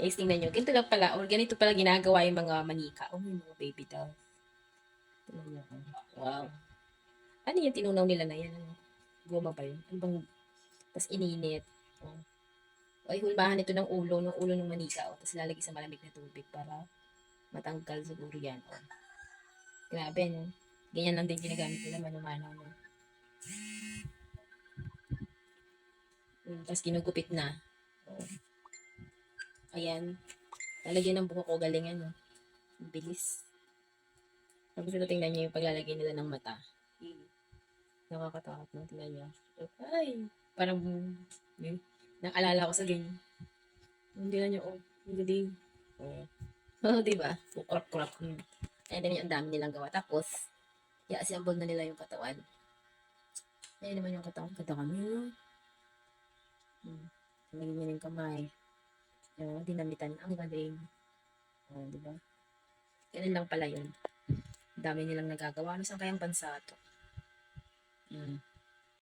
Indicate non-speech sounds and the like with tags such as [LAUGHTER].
Guys, tingnan nyo. Ganito lang pala, or ganito pala ginagawa yung mga manika. Oh, yung mga baby doll. Tingnan nyo. Wow. Ano yung tinunaw nila na yan? Ano? Goma ba yun? Ano bang... Tapos ininit. Oh. Ay, hulmahan ito ng ulo, ng ulo ng manika. Oh. Tapos lalagay sa malamig na tubig para matanggal siguro yan. Oh. Grabe, no? Ganyan lang din ginagamit nila manumanaw. No? Mm, Tapos ginugupit na. Ayan. Lalagyan ng buhok ko. Galing ano. Ang Bilis. Tapos ito tingnan nyo yung paglalagay nila ng mata. Nakakatakot no? Tingnan nyo. Ay! Parang, eh, naalala ko sa ganyan. Hindi na nyo, oh, ang galing. Oh. [LAUGHS] Oh, diba? Kukurap-kurap. Hmm. Ayan din yung ang dami nilang gawa. Tapos, i-assemble na nila yung katawan. Ayan naman yung katawan. Kami, no? Hmm. Tumingin yung kamay. Yung dinamitan. Ang galing. Oh, di ba? Ganun lang pala yun. Dami nilang nagagawa. Ano saan kayang bansa to? Hmm.